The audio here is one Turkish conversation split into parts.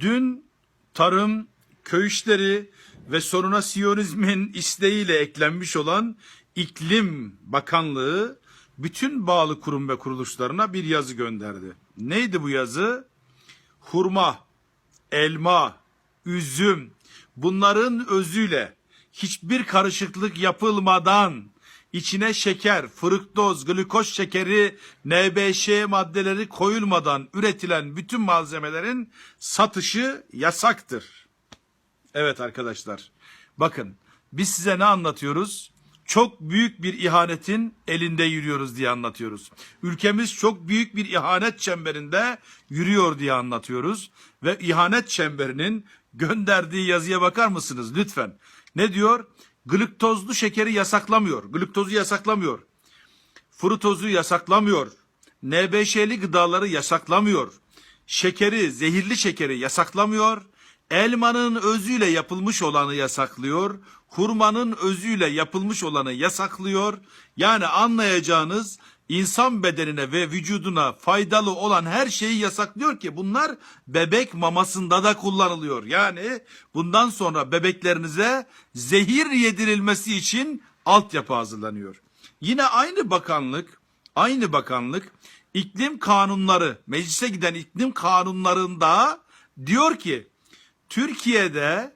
Dün tarım, köy işleri ve sonuna Siyonizmin isteğiyle eklenmiş olan İklim Bakanlığı bütün bağlı kurum ve kuruluşlarına bir yazı gönderdi. Neydi bu yazı? Hurma, elma, üzüm bunların özüyle hiçbir karışıklık yapılmadan içine şeker, fruktoz, glikoz şekeri, NBŞ maddeleri koyulmadan üretilen bütün malzemelerin satışı yasaktır. Evet arkadaşlar. Bakın biz size ne anlatıyoruz? Çok büyük bir ihanetin elinde yürüyoruz diye anlatıyoruz. Ülkemiz çok büyük bir ihanet çemberinde yürüyor diye anlatıyoruz. Ve ihanet çemberinin gönderdiği yazıya bakar mısınız lütfen? Ne diyor? Glüktozlu şekeri yasaklamıyor. Glüktozu yasaklamıyor. Frutozu yasaklamıyor. NBŞ'li gıdaları yasaklamıyor. Şekeri, zehirli şekeri yasaklamıyor. Elmanın özüyle yapılmış olanı yasaklıyor. Hurmanın özüyle yapılmış olanı yasaklıyor. Yani anlayacağınız insan bedenine ve vücuduna faydalı olan her şeyi yasaklıyor ki bunlar bebek mamasında da kullanılıyor. Yani bundan sonra bebeklerinize zehir yedirilmesi için altyapı hazırlanıyor. Yine aynı bakanlık, aynı bakanlık iklim kanunları, meclise giden iklim kanunlarında diyor ki Türkiye'de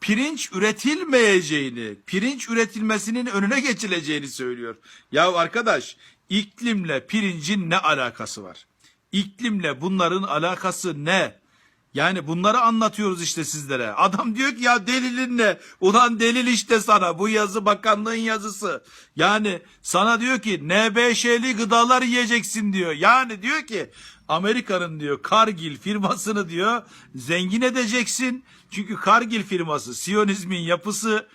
pirinç üretilmeyeceğini, pirinç üretilmesinin önüne geçileceğini söylüyor. Ya arkadaş, iklimle pirincin ne alakası var? İklimle bunların alakası ne? Yani bunları anlatıyoruz işte sizlere. Adam diyor ki ya delilin ne? Ulan delil işte sana. Bu yazı bakanlığın yazısı. Yani sana diyor ki NBŞ'li gıdalar yiyeceksin diyor. Yani diyor ki Amerika'nın diyor Kargil firmasını diyor zengin edeceksin. Çünkü Kargil firması Siyonizmin yapısı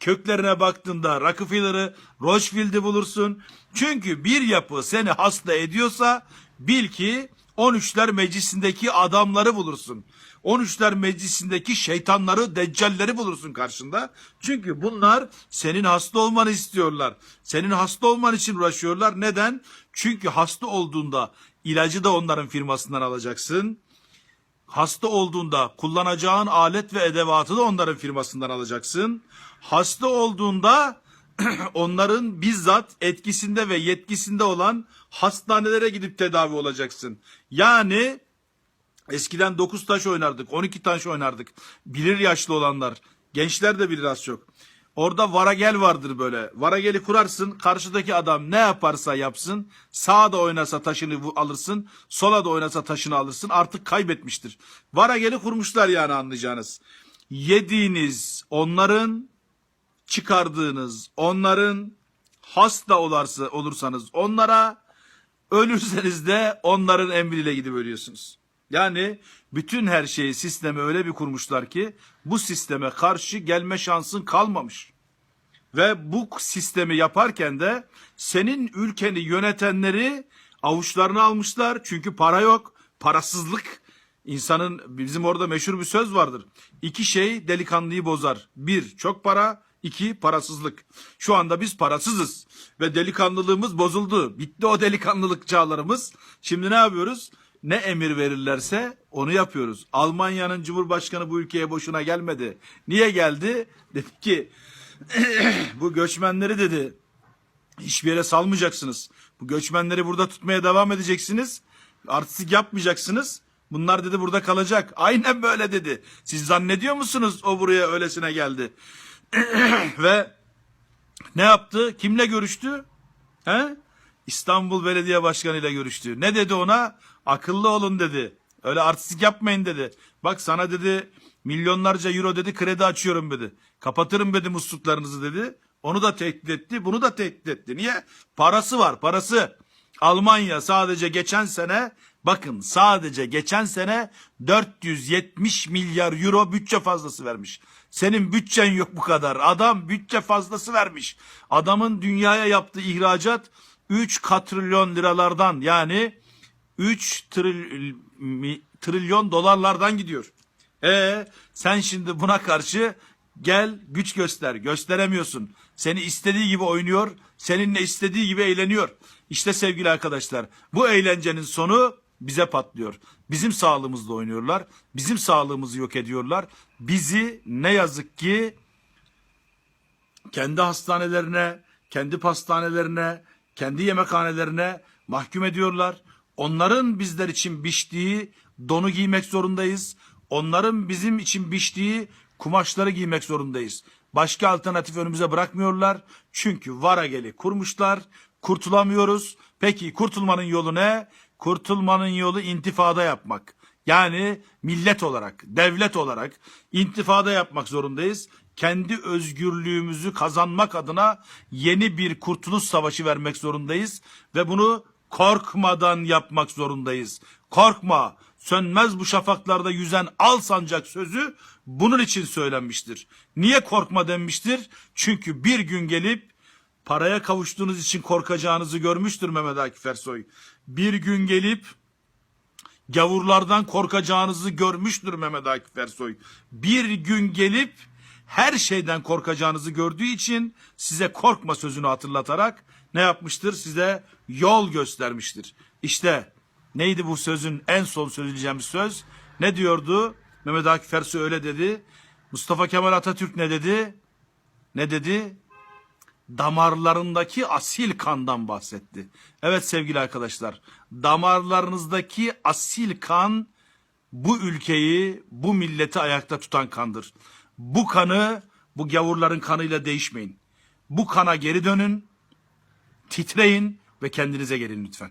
köklerine baktığında Rockefeller'ı, Rothschild'i bulursun. Çünkü bir yapı seni hasta ediyorsa bil ki 13'ler meclisindeki adamları bulursun. 13'ler meclisindeki şeytanları, deccalleri bulursun karşında. Çünkü bunlar senin hasta olmanı istiyorlar. Senin hasta olman için uğraşıyorlar. Neden? Çünkü hasta olduğunda ilacı da onların firmasından alacaksın. Hasta olduğunda kullanacağın alet ve edevatı da onların firmasından alacaksın. Hasta olduğunda onların bizzat etkisinde ve yetkisinde olan hastanelere gidip tedavi olacaksın. Yani eskiden 9 taş oynardık, 12 taş oynardık. Bilir yaşlı olanlar. Gençler de bilir az çok. Orada varagel vardır böyle. Varageli kurarsın. Karşıdaki adam ne yaparsa yapsın. Sağa da oynasa taşını alırsın. Sola da oynasa taşını alırsın. Artık kaybetmiştir. Varageli kurmuşlar yani anlayacağınız. Yediğiniz onların çıkardığınız onların hasta olarsa olursanız onlara ölürseniz de onların emriyle gidip ölüyorsunuz. Yani bütün her şeyi sisteme öyle bir kurmuşlar ki bu sisteme karşı gelme şansın kalmamış. Ve bu sistemi yaparken de senin ülkeni yönetenleri avuçlarına almışlar. Çünkü para yok. Parasızlık. İnsanın bizim orada meşhur bir söz vardır. İki şey delikanlıyı bozar. Bir çok para, iki parasızlık. Şu anda biz parasızız ve delikanlılığımız bozuldu. Bitti o delikanlılık çağlarımız. Şimdi ne yapıyoruz? Ne emir verirlerse onu yapıyoruz. Almanya'nın cumhurbaşkanı bu ülkeye boşuna gelmedi. Niye geldi? Dedi ki bu göçmenleri dedi hiçbir yere salmayacaksınız. Bu göçmenleri burada tutmaya devam edeceksiniz. Artistik yapmayacaksınız. Bunlar dedi burada kalacak. Aynen böyle dedi. Siz zannediyor musunuz o buraya öylesine geldi? Ve ne yaptı? Kimle görüştü? He? İstanbul Belediye Başkanı ile görüştü. Ne dedi ona? Akıllı olun dedi. Öyle artistik yapmayın dedi. Bak sana dedi milyonlarca euro dedi kredi açıyorum dedi. Kapatırım dedi musluklarınızı dedi. Onu da tehdit etti, bunu da tehdit etti. Niye? Parası var, parası. Almanya sadece geçen sene bakın sadece geçen sene 470 milyar euro bütçe fazlası vermiş. Senin bütçen yok bu kadar. Adam bütçe fazlası vermiş. Adamın dünyaya yaptığı ihracat 3 katrilyon liralardan yani 3 tril, mi- trilyon dolarlardan gidiyor. E sen şimdi buna karşı gel güç göster. Gösteremiyorsun. Seni istediği gibi oynuyor. Seninle istediği gibi eğleniyor. İşte sevgili arkadaşlar bu eğlencenin sonu bize patlıyor. Bizim sağlığımızla oynuyorlar. Bizim sağlığımızı yok ediyorlar. Bizi ne yazık ki kendi hastanelerine, kendi pastanelerine, kendi yemekhanelerine mahkum ediyorlar. Onların bizler için biçtiği donu giymek zorundayız. Onların bizim için biçtiği kumaşları giymek zorundayız. Başka alternatif önümüze bırakmıyorlar. Çünkü Varageli kurmuşlar. Kurtulamıyoruz. Peki kurtulmanın yolu ne? Kurtulmanın yolu intifada yapmak. Yani millet olarak, devlet olarak intifada yapmak zorundayız. Kendi özgürlüğümüzü kazanmak adına yeni bir kurtuluş savaşı vermek zorundayız ve bunu korkmadan yapmak zorundayız. Korkma, sönmez bu şafaklarda yüzen al sancak sözü bunun için söylenmiştir. Niye korkma denmiştir? Çünkü bir gün gelip paraya kavuştuğunuz için korkacağınızı görmüştür Mehmet Akif Ersoy. Bir gün gelip gavurlardan korkacağınızı görmüştür Mehmet Akif Ersoy. Bir gün gelip her şeyden korkacağınızı gördüğü için size korkma sözünü hatırlatarak ne yapmıştır? Size yol göstermiştir. İşte neydi bu sözün en son söyleyeceğimiz söz? Ne diyordu? Mehmet Akif Ersoy öyle dedi. Mustafa Kemal Atatürk ne dedi? Ne dedi? damarlarındaki asil kandan bahsetti. Evet sevgili arkadaşlar, damarlarınızdaki asil kan bu ülkeyi, bu milleti ayakta tutan kandır. Bu kanı bu gavurların kanıyla değişmeyin. Bu kana geri dönün, titreyin ve kendinize gelin lütfen.